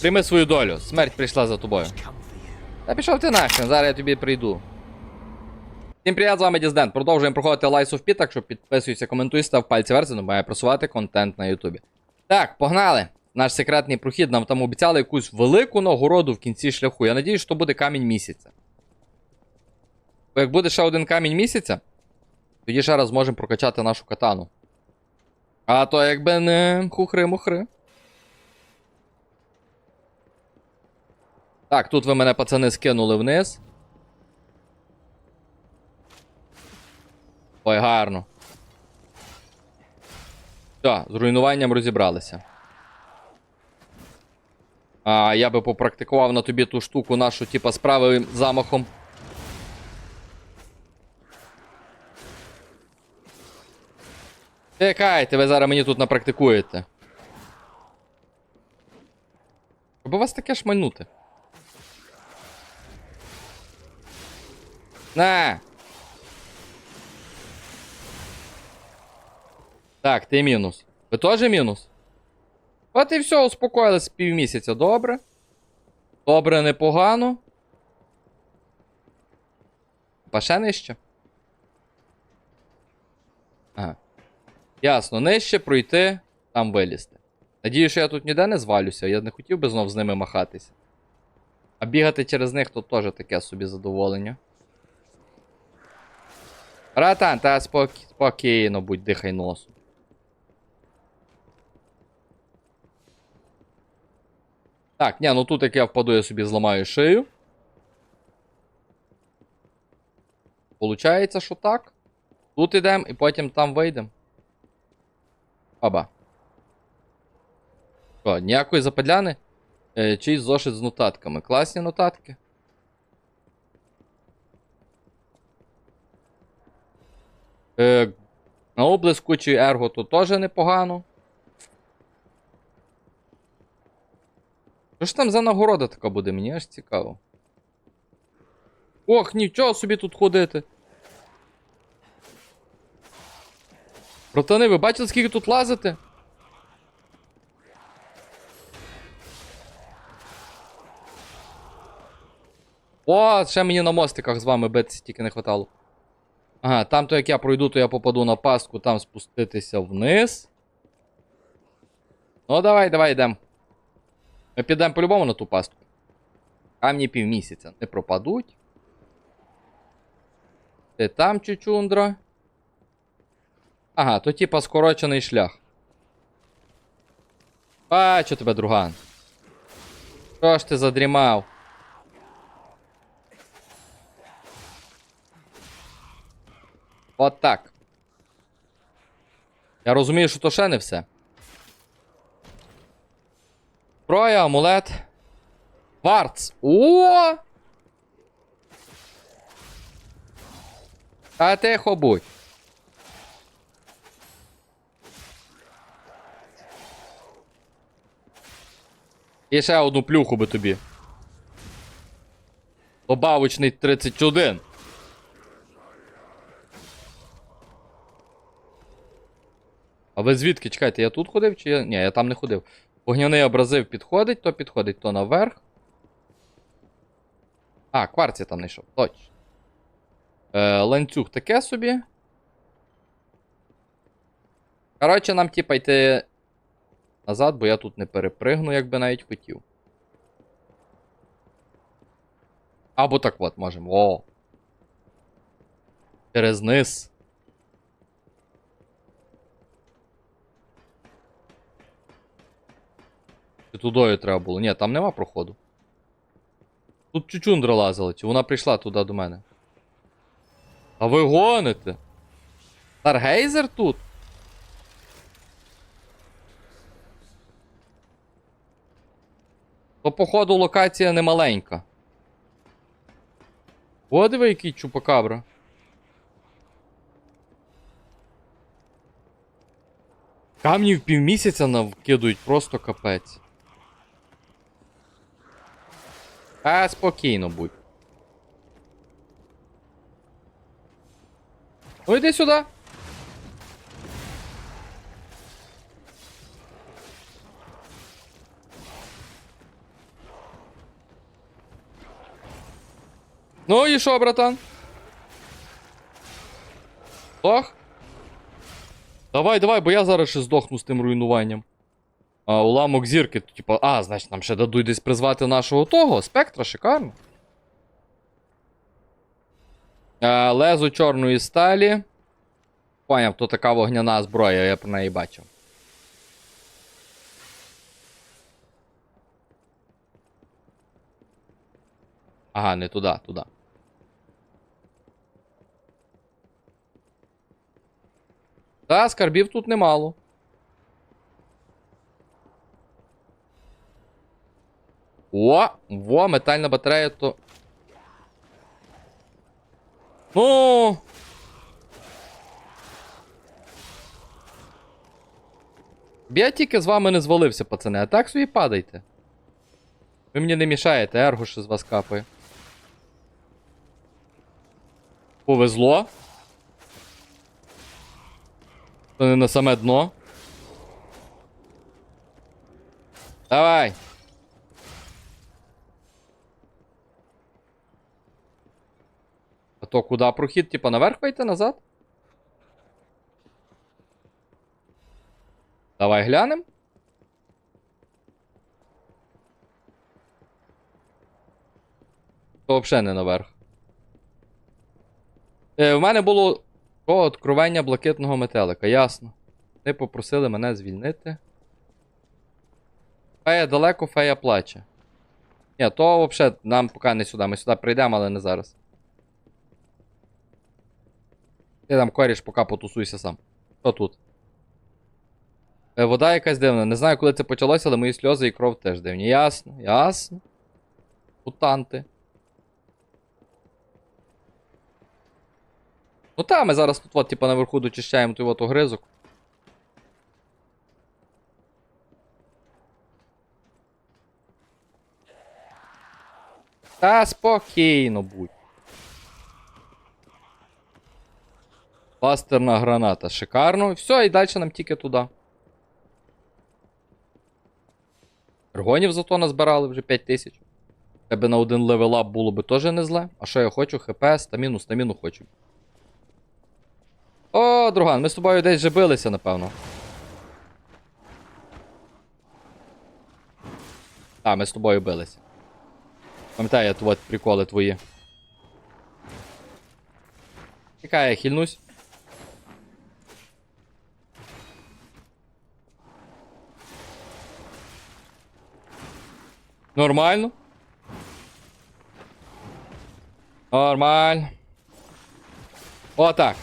Прийми свою долю. Смерть прийшла за тобою. Та пішов ти нахрен, зараз я тобі прийду. Всім привіт, з вами Дізден. Продовжуємо проходити Lies of P, так що підписуйся, коментуй, став пальці вверх, це має просувати контент на Ютубі. Так, погнали! Наш секретний прохід нам там обіцяли якусь велику нагороду в кінці шляху. Я надіюсь, що буде камінь місяця. Бо як буде ще один камінь місяця, тоді ще раз зможемо прокачати нашу катану. А то якби не хухри-мухри. Так, тут ви мене, пацани, скинули вниз. Ой, гарно. Все, з руйнуванням розібралися. А, я би попрактикував на тобі ту штуку нашу, типа, з правим замахом. Чекайте, ви зараз мені тут напрактикуєте. Щоб у вас таке шмальнути. На! Так, ти мінус. Ви теж мінус? От і все, успокоїлись півмісяця, добре. Добре, непогано. Па ще нижче. Ага. Ясно, нижче пройти, там вилізти. Надію, що я тут ніде не звалюся, я не хотів би знов з ними махатися. А бігати через них то теж таке собі задоволення. Братан, та спокі... спокійно будь, дихай носом. Так, ні, ну тут як я впаду, я собі зламаю шию. Получається, що так. Тут ідемо і потім там вийдемо. Оба. Що, ніякої западляни? Е, чийсь зошит з нотатками. Класні нотатки. Е, на облискучий ерго то теж непогано. Що ж там за нагорода така буде, мені аж цікаво. Ох, нічого собі тут ходити. Братани, ви бачили, скільки тут лазити? О, ще мені на мостиках з вами битися тільки не хватало. Ага, там то як я пройду, то я попаду на пастку, там спуститися вниз. Ну, давай, давай, йдемо. Ми підемо по-любому на ту пастку. Камні півмісяця не пропадуть. Ти там чучундра. Ага, то типа скорочений шлях. Бачу тебе, друган. Що ж ти задрімав? От так. Я розумію, що то ще не все. Зброя, амулет. Кварц. О! Та тихо будь. І ще одну плюху би тобі. Добавочний 31. А ви звідки? Чекайте, я тут ходив чи я. Ні, я там не ходив. Вогняний абразив підходить, то підходить, то наверх. А, кварц я там не йшов. Точно. Е, ланцюг таке собі. Коротше, нам типа йти назад, бо я тут не перепригну, як би навіть хотів. Або так от можемо. О. Через низ. Чи тудою треба було? Ні, там нема проходу. Тут чучундра лазила, вона прийшла туди до мене. А ви гоните? Старгейзер тут? То, походу, локація не маленька. О, диви, який чупакабра. Камнів півмісяця навкидують просто капець. А спокійно будь. Ну йди сюди. Ну і що, братан? Ох? Давай, давай, бо я зараз ще здохну з тим руйнуванням. А, уламок зірки, то, типа, а, значить, нам ще дадуть десь призвати нашого того, спектра, шикарно. А, лезо чорної сталі. Поняв, то така вогняна зброя, я про неї бачив. Ага, не туди, туди. Та, скарбів тут немало. О, во, метальна батарея, то. Ну. Я тільки з вами не звалився, пацани, а так собі падайте. Ви мені не мішаєте, ерго ще з вас капає. Повезло. Це не на саме дно. Давай. То куди прохід? Типа наверх вийти назад? Давай глянем. То взагалі не наверх. Е, в мене було о, откровення блакитного метелика, ясно. Вони попросили мене звільнити. Фея далеко, фея плаче. Ні, то взагалі нам поки не сюди. Ми сюди прийдемо, але не зараз. Ти там коріш, поки потусуйся сам. Що тут? Е, вода якась дивна. Не знаю, коли це почалося, але мої сльози і кров теж дивні. Ясно, ясно. Мутанти. Ну та, ми зараз тут, от, типа, наверху дочищаємо той от огризок. Та спокійно будь. Пастерна граната. Шикарно. Все, і далі нам тільки туди. Аргонів зато назбирали вже 5000. Тебе на один левелап було би теж не зле. А що я хочу? ХП, стаміну, стаміну хочу. О, друган, ми з тобою десь вже билися, напевно. А, ми з тобою билися. Пам'ятаю, я от приколи твої. Чекай, я хильнусь. Нормально. Нормально. Отак.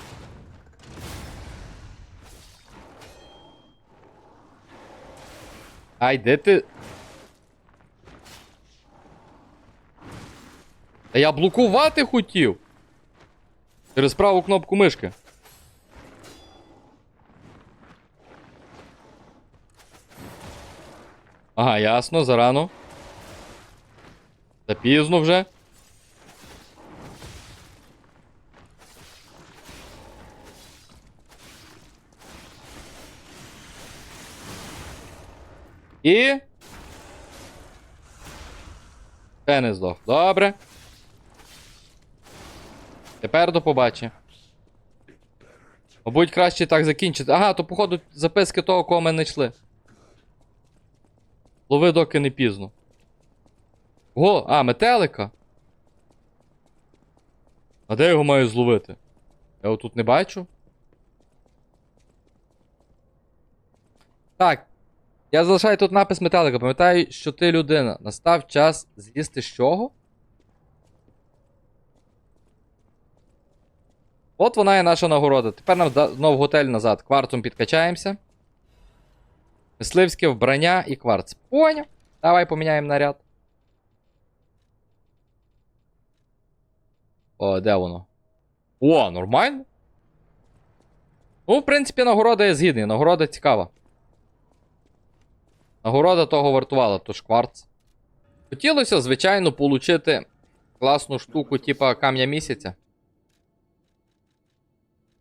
Ай, де ти? Та я блокувати хотів. Через праву кнопку мишки. Ага, ясно, зарано. Запізно вже. І. Ще не здох. Добре. Тепер до побачення. Мабуть, краще так закінчити. Ага, то, походу, записки того, кого ми не йшли. Лови, доки не пізно. О, а, метелика. А де його маю зловити? Я його тут не бачу. Так. Я залишаю тут напис метелика. Пам'ятаю, що ти людина. Настав час з'їсти з чого? От вона і наша нагорода. Тепер нам знов готель назад. Кварцом підкачаємося. Мисливське вбрання і кварц. Поняв. Давай поміняємо наряд. О, де воно? О, нормально. Ну, в принципі, нагорода я згідний. Нагорода цікава. Нагорода того вартувала, то ж кварц. Хотілося, звичайно, получити класну штуку, типа камня місяця.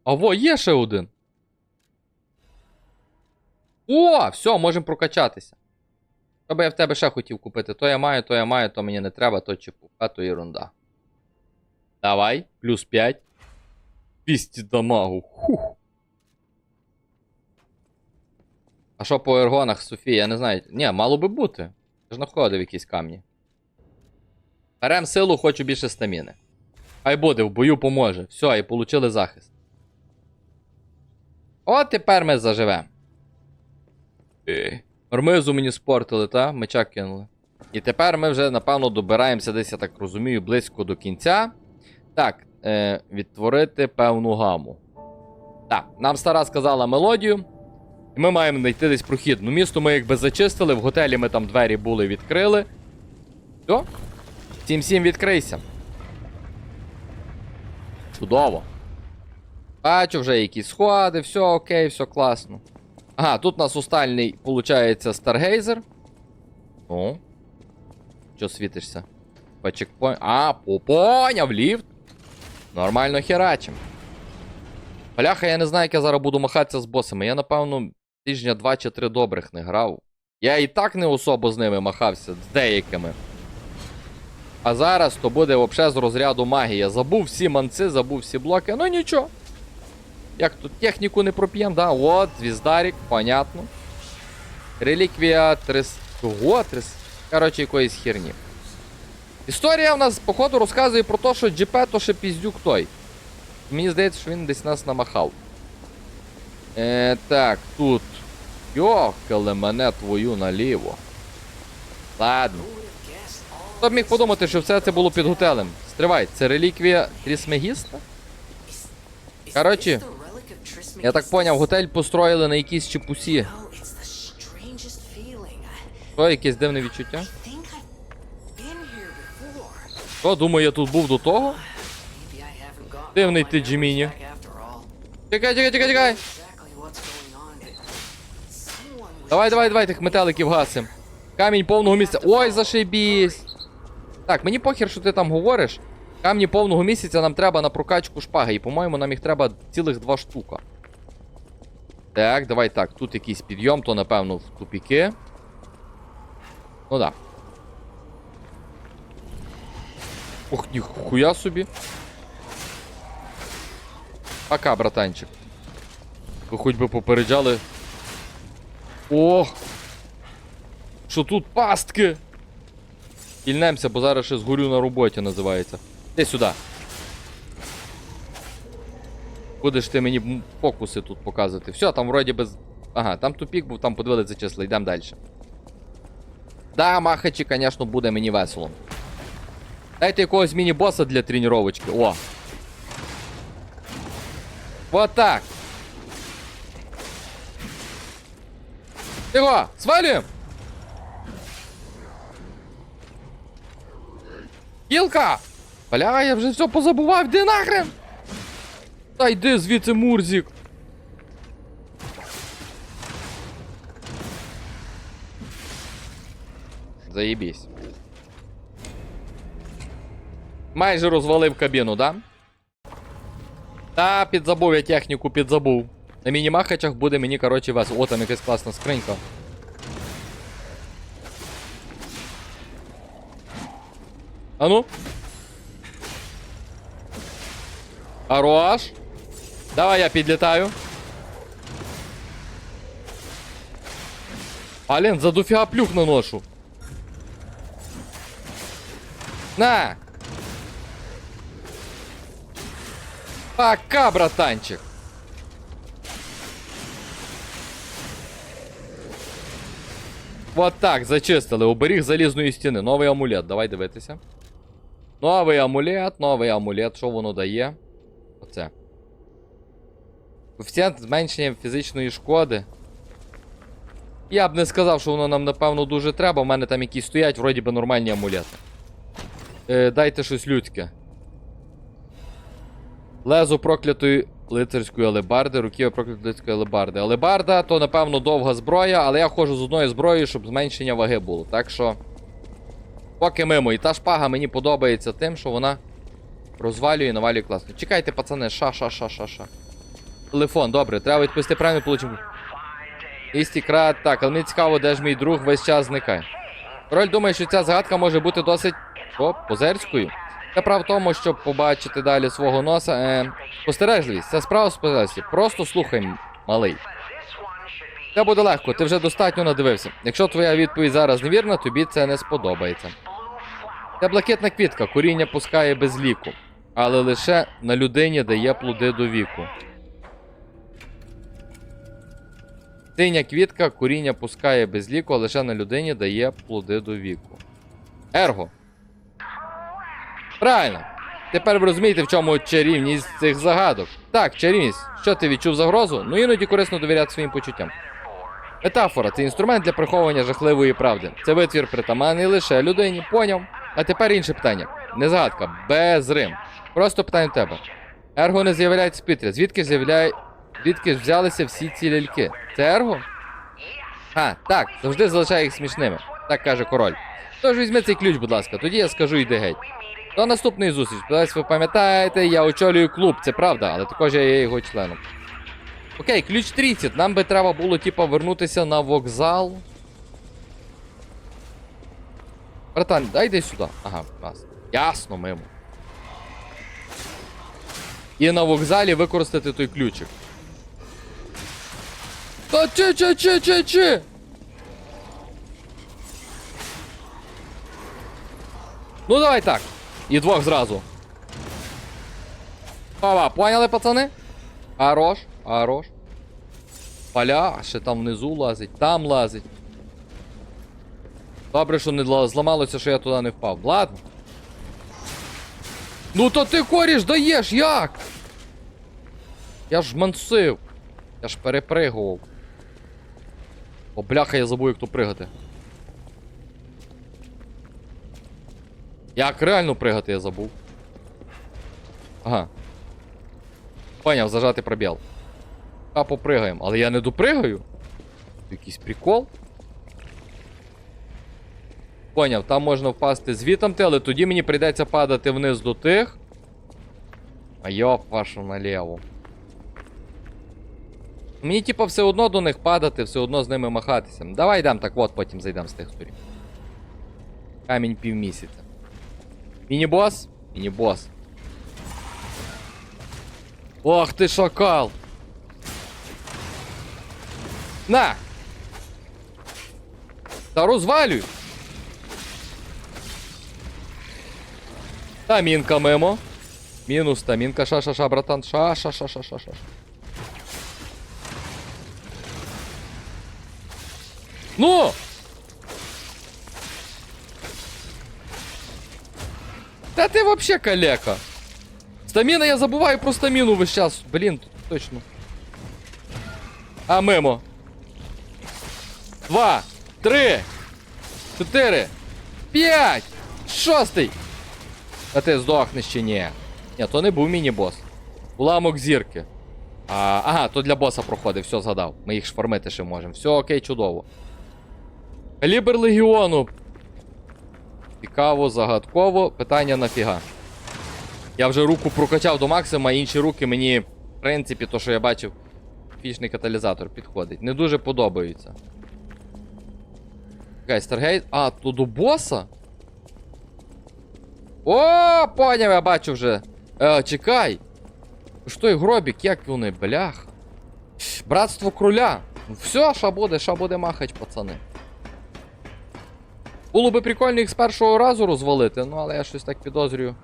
А во, є ще один. О, все, можемо прокачатися. Що би я в тебе ще хотів купити? То я маю, то я маю, то мені не треба, то чепуха, то ерунда. Давай, плюс 5. 200 дамагу. Хух. А що по ергонах, Софія, я не знаю. Ні, мало би бути. Я ж знаходив якісь камні. Берем силу, хочу більше стаміни. Хай буде, в бою поможе. Все, і получили захист. От тепер ми заживемо. Армизу мені спортили, та? Меча кинули. І тепер ми вже, напевно, добираємося десь, я так розумію, близько до кінця. Так, е, відтворити певну гаму. Так, нам стара сказала мелодію. І ми маємо знайти десь прохід. Ну, місто ми якби зачистили, в готелі ми там двері були, відкрили. Все. Всім всім відкрийся. Чудово. Бачу вже якісь сходи, все окей, все класно. Ага, тут у нас устальний, виходить, Старгейзер. О. Що світишся? По чекпоінт. А, поняв, ліфт. Нормально херачим. Бляха, я не знаю, як я зараз буду махатися з босами. Я, напевно, тижня два чи три добрих не грав. Я і так не особо з ними махався, з деякими. А зараз то буде взагалі з розряду магія. Забув всі манци, забув всі блоки. Ну нічого. Як тут техніку не проп'єм, да? От, звіздарік, понятно. Реліквія 300. Ого, 300. Коротше, якоїсь херні. Історія в нас, походу, розказує про те, що GP то ще піздюк той. Мені здається, що він десь нас намахав. Е, так, тут. Йохали мене твою наліво. Ладно. Хто б міг подумати, що все це було під готелем? Стривай, це реліквія Трісмегіста? Коротше, Я так поняв, готель построїли на якійсь чепусі. Що, якесь дивне відчуття? Що, думаю, я тут був до того? Дивний ти, Джиміні. Чекай, чекай, чекай, чекай. Давай, давай, давай, тих метеликів гасим. Камінь повного місяця. Ой, зашибісь. Так, мені похер, що ти там говориш. Камні повного місяця нам треба на прокачку шпаги. І, по-моєму, нам їх треба цілих два штука. Так, давай так. Тут якийсь підйом, то напевно в тупіки. Ну да. Ох, ніхуя собі. Пока, братанчик. Ви хоч би попереджали. Ох! Що тут пастки? Кільнемося, бо зараз ще згорю на роботі називається. Іди сюди. Будеш ти мені фокуси тут показувати. Все, там вроді без. Ага, там тупік був, там подивилися зачисли, йдемо далі. Да, махачі, звісно, буде мені весело. Дайте якогось міні-боса для тренувачки. О. Вот так. Тихо, свалюємо! Кілка! Бля, я вже все позабував, де нахрен? Та йди звідси, Мурзік. Заєбісь. Майже розвалив кабіну, да? Та, підзабув я техніку, підзабув. На мінімахачах буде мені, коротше, весело. О, там якась класна скринька. А ну? Хорош. Давай я підлітаю. Ален, за дофіга плюх наношу. На! Пока, братанчик. Вот так, зачистили. Оберіг залізної стіни. Новий амулет. Давай дивитися. Новий амулет, новий амулет. Що воно дає? Оце. Коефіцієнт зменшення фізичної шкоди. Я б не сказав, що воно нам, напевно, дуже треба. У мене там якісь стоять, вроді би нормальні амулети. Е, дайте щось людське. Лезо проклятої лицарської алебарди, руків'я проклятої лицарської алебарди. Алебарда то, напевно, довга зброя, але я ходжу з одною зброєю, щоб зменшення ваги було. Так що. Поки мимо. І та шпага мені подобається тим, що вона розвалює і навалює класно. Чекайте, пацани, ша, ша, ша, ша, ша. Телефон, добре, треба відповісти правильно, получимо. Істі крат, так, але мені цікаво, де ж мій друг весь час зникає. Король думає, що ця загадка може бути досить. О, позерською. Справа в тому, щоб побачити далі свого носа. Е, спостережливість, це справа спостережливості. Просто слухай, малий. Це буде легко, ти вже достатньо надивився. Якщо твоя відповідь зараз невірна, тобі це не сподобається. Це блакитна квітка, коріння пускає без ліку, але лише на людині дає плоди до віку. Синя квітка, коріння пускає без ліку, лише на людині дає плоди до віку. Ерго. Правильно. Тепер ви розумієте, в чому чарівність цих загадок. Так, чарівність. Що ти відчув загрозу? Ну іноді корисно довіряти своїм почуттям. Метафора це інструмент для приховування жахливої правди. Це витвір притаманний лише людині. Поняв. А тепер інше питання. Не загадка, без рим. Просто питання в тебе. Ерго не з'являється з Пітря. Звідки з'являє. Звідки взялися всі ці ляльки? Це ерго? А, так, завжди залишає їх смішними. Так каже король. Тож візьми цей ключ, будь ласка, тоді я скажу йди геть. До наступної зустрічі. Сподіваюсь, ви пам'ятаєте, я очолюю клуб, це правда, але також я є його членом. Окей, ключ 30. Нам би треба було, типа, вернутися на вокзал. Братан, дай йди сюди. Ага, ясно. Ясно, мимо. І на вокзалі використати той ключик. Та чи чи чи чи чи Ну давай так. І двох зразу. Пава, поняли, пацани? Хорош, хорош. Поля, ще там внизу лазить, там лазить. Добре, що не зламалося, що я туди не впав. Ладно. Ну то ти коріш даєш, як? Я ж мансив. Я ж перепригував. О, бляха, я забув, як тут пригати. Як реально пригати, я забув. Ага. Поняв, зажати пробіл. А попригаємо. Але я не допригаю. Якийсь прикол. Поняв, там можна впасти звітамти, але тоді мені прийдеться падати вниз до тих. А йоп, вашу наліво. Мені, типа, все одно до них падати, все одно з ними махатися. Давай йдемо так от, потім зайдемо з тих сторін. Камінь півмісяця. Міні-бос? Міні-бос. Ох ти шакал! На! Та розвалюй! Та мінка мимо. Мінус та мінка, ша-ша-ша, братан. Ша-ша-ша-ша-ша-ша. Ну! Та ти вообще калека. Стаміна я забуваю про стаміну весь час. Блін, точно. А мимо. Два, три, чотири, п'ять, шостий. А ти здохнеш чи ні? Ні, то не був міні-бос. Уламок зірки. А, ага, то для боса проходив, все згадав. Ми їх шформити ще можемо. Все окей, чудово. Калібр легіону. Цікаво, загадково. Питання нафіга. Я вже руку прокачав до максимума, а інші руки мені, в принципі, то, що я бачив, фішний каталізатор підходить. Не дуже подобаються. Чекай, Старгейт. А, то до боса? О, поняв, я бачу вже. Е, чекай. Що той гробік, як вони, блях. Братство кроля. Все, що буде, що буде махач, пацани. Було би прикольно їх з першого разу розвалити, ну але я щось так підозрюю.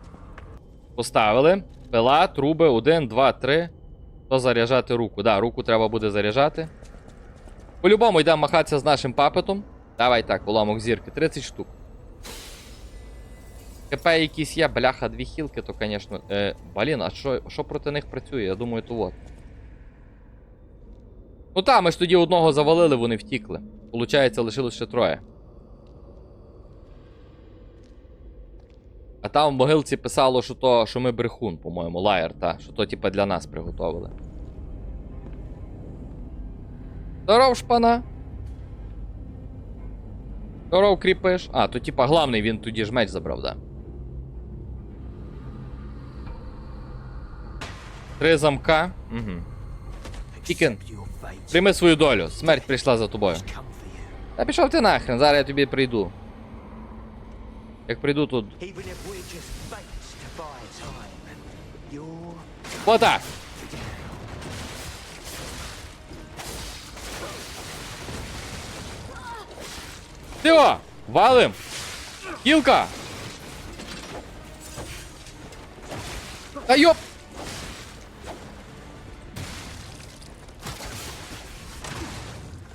Поставили. Пила, труби, 1, 2, 3. То заряджати руку. Да, руку треба буде заряджати. По-любому йдемо махатися з нашим папетом. Давай так, уламок зірки. 30 штук. КП якісь є, бляха, дві хілки, то, звісно. Е, блін, а що, проти них працює? Я думаю, то от. Ну та, ми ж тоді одного завалили, вони втікли. Получається, лишилось ще троє. А там в могилці писало, що то, що ми брехун, по-моєму, лаєр, та, що то типа для нас приготовили. Здоров, шпана. Здоров, кріпиш. А, то типа главний він тоді ж меч забрав, да. Три замка. Угу. Тікен, прийми свою долю. Смерть прийшла за тобою. Та пішов ти нахрен, зараз я тобі прийду. Як прийду тут. Even if we're just mates to buy time, you're Отак! Все! Валим! Кілка! Та йоп!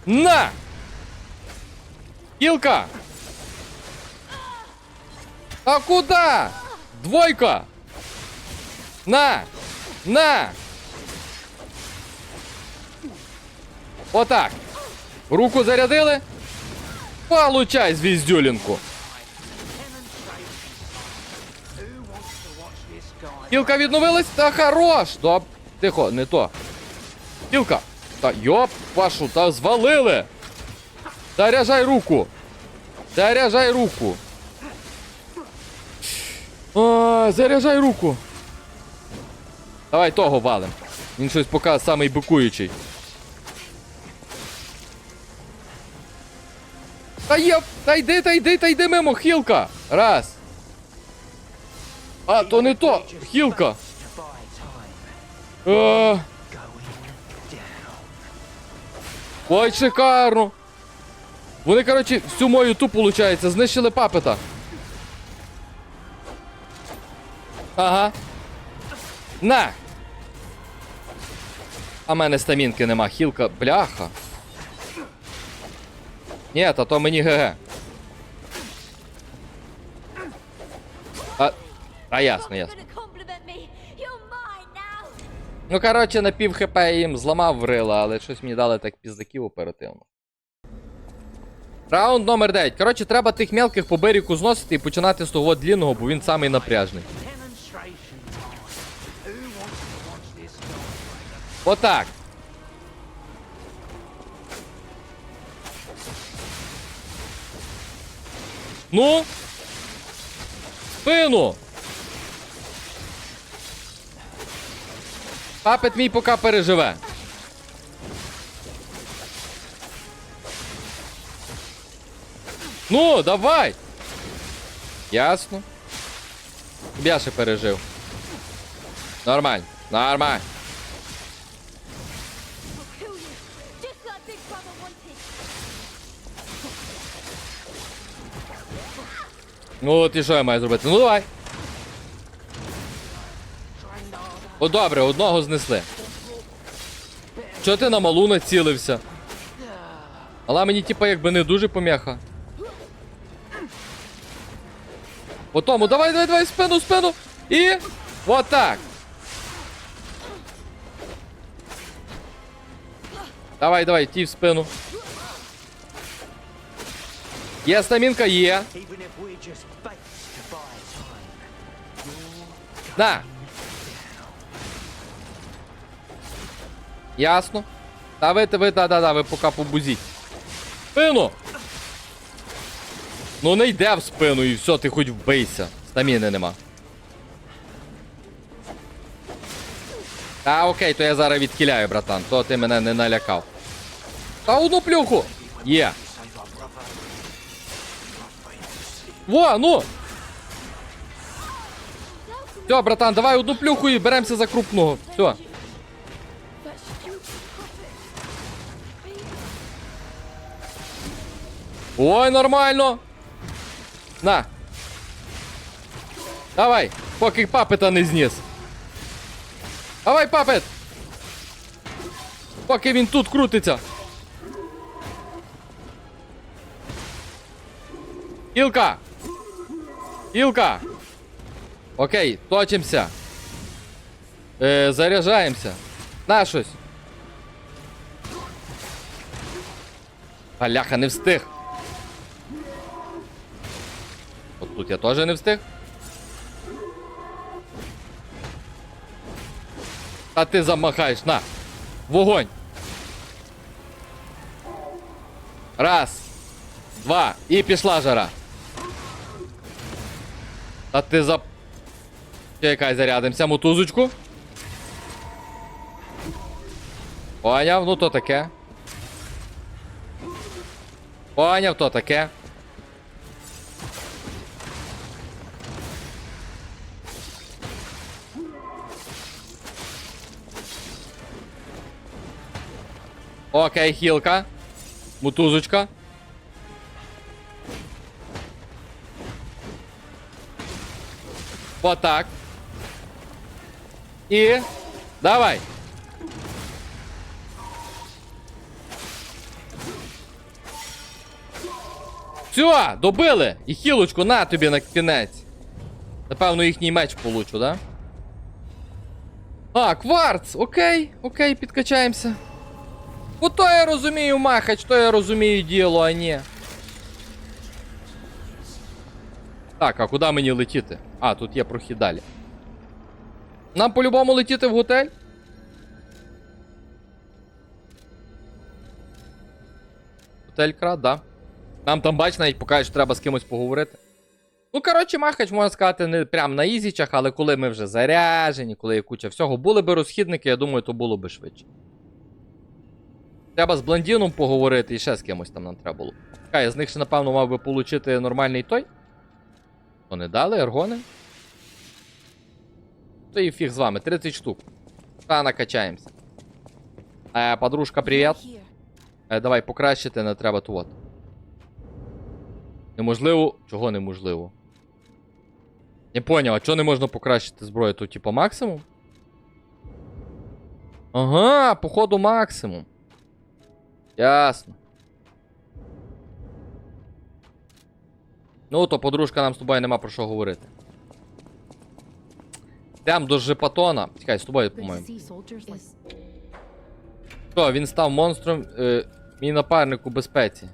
На! Кілка! А куда? Двойка! На! На! Отак. Руку зарядили. Получай звіздюлінку. Кілка відновилась? Та хорош! Стоп. Тихо, не то. Кілка. Та йоп, вашу, та звалили. Заряджай руку. Заряджай руку. А, заряджай руку. Давай того валим. Він щось поки самий бикуючий. Та є, та йди, та йди, та йди мимо, хілка. Раз. А, то не то, хілка. Е, ой, шикарно. Вони, коротше, всю мою ту, виходить, знищили папета. Ага. На! А мене стамінки нема, хілка, бляха. Ні, та то мені ГГ. А, а ясно, ясно. Ну, коротше, на пів хп я їм зламав врила, але щось мені дали так піздаків оперативно. Раунд номер 9. Коротше, треба тих мелких по берегу зносити і починати з того длінного, бо він самий напряжний. Отак. Ну. Спину. Папет мій поки переживе. Ну, давай. Ясно. Я ще пережив. Нормально. Нормально. Ну от і що я маю зробити? Ну давай. О, добре, одного знесли. Чого ти на малу націлився? Але мені, типа, якби не дуже пом'яха. По тому, давай, давай, давай, спину, спину. І. Вот так. Давай, давай, ті в спину. Є стамінка, є. На. Ясно. Та ви, ви, да, да, да, ви поки побузіть. Спину! Ну не йде в спину і все, ти хоч вбийся. Стаміни нема. Та окей, то я зараз відхиляю, братан, то ти мене не налякав. Та одну плюху! Є. Во, ну! Все, братан, давай одну плюху і беремося за крупного. Все. Ой, нормально. На. Давай, поки папета не зніс. Давай, папет. Поки він тут крутиться. Ілка. Ілка. Окей, точимся. Е, заряджаємося. На щось. Аляха, не встиг. От тут я теж не встиг. А ти замахаєш, на. Вогонь. Раз. Два. І пішла жара. Та ти за. Чекай, зарядимося мотузочку. Поняв, ну то таке. Поняв, то таке. Окей, хілка. Мутузочка. Вот так. І. Давай. Все, добили! І хілочку на тобі на кінець. Напевно, їхній меч получу, да? А, кварц! Окей, окей, підкачаємося. Ото я розумію махач, то я розумію діло, а ні. Так, а куди мені летіти? А, тут є прохід далі. Нам по-любому летіти в готель? Готель крат, да. Нам там, бач, навіть покажуть, що треба з кимось поговорити. Ну, коротше, махач, можна сказати, не прям на ізічах, але коли ми вже заряжені, коли є куча всього, були би розхідники, я думаю, то було би швидше. Треба з блондіном поговорити і ще з кимось там нам треба було. Чекай, я з них ще, напевно, мав би получити нормальний той. То не дали, ергони? То і фіг з вами, 30 штук. Та накачаємося. Е, подружка, привіт. Е, давай покращити, не треба тут. Неможливо. Чого неможливо? Не поняв, а чого не можна покращити зброю? Тут, типу, максимум? Ага, походу максимум. Ясно. Ну, то подружка нам з тобою нема про що говорити. Йдем до Жепатона. Чекай, з тобою, по-моєму. Що, він став монстром. Е, мій напарник у безпеці.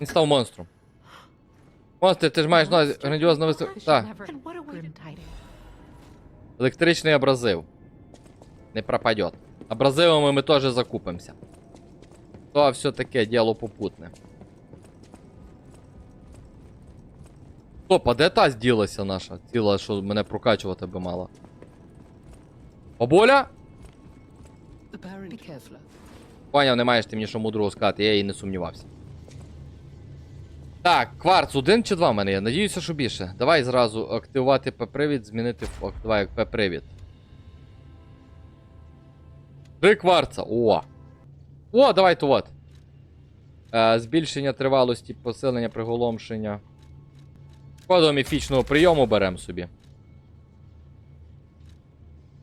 Він став монстром. Монстр, ти ж маєш на грандіозно висок. Так, електричний абразив. Не пропадет. Абразивами ми теж закупимося. То все таке діло попутне. Стоп, а де та зділася наша? Ціла, що мене прокачувати би мала. Бабуля? Поняв, не маєш ти мені що мудрого сказати, я і не сумнівався. Так, кварц, один чи два в мене є? Надіюся, що більше. Давай зразу активувати П-привід, змінити як П-привід. Три кварца. О! О, давай то от. Е, збільшення тривалості, посилення приголомшення. Кодом міфічного прийому беремо собі.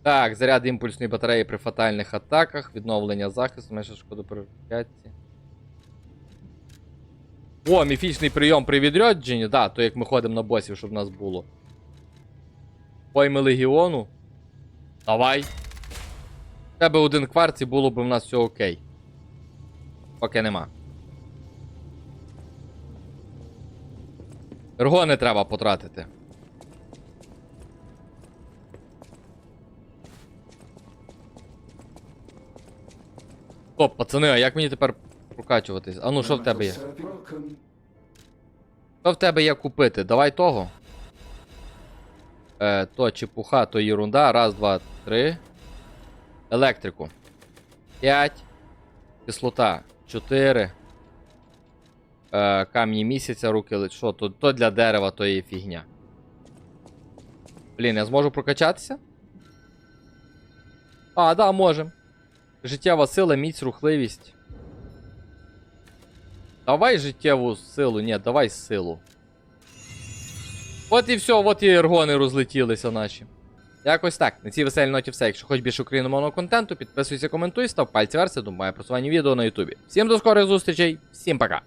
Так, заряд імпульсної батареї при фатальних атаках, відновлення захисту, менше шкоди при рукоятці. О, міфічний прийом при відрядженні, да, то як ми ходимо на босів, щоб нас було. Пойми легіону. Давай. В Тебе один кварц було б в нас все окей. Поки нема. Ерго не треба потратити. Стоп, пацани, а як мені тепер прокачуватись? А ну, що в тебе є? Що в тебе є купити? Давай того. Е, то чепуха, то ерунда. Раз, два, три. Електрику. П'ять. Кислота. Чотири. Е, камні місяця, руки Що, то, то для дерева, то є фігня. Блін, я зможу прокачатися? А, да, можем. Життєва сила, міць, рухливість. Давай життєву силу, ні, давай силу. От і все, от і ергони розлетілися наші. Якось так. На цій веселій ноті все. Якщо хоч більше україномовного контенту, підписуйся, коментуй, став пальці вверх, думаю, просування відео на Ютубі. Всім до скорих зустрічей, всім пока!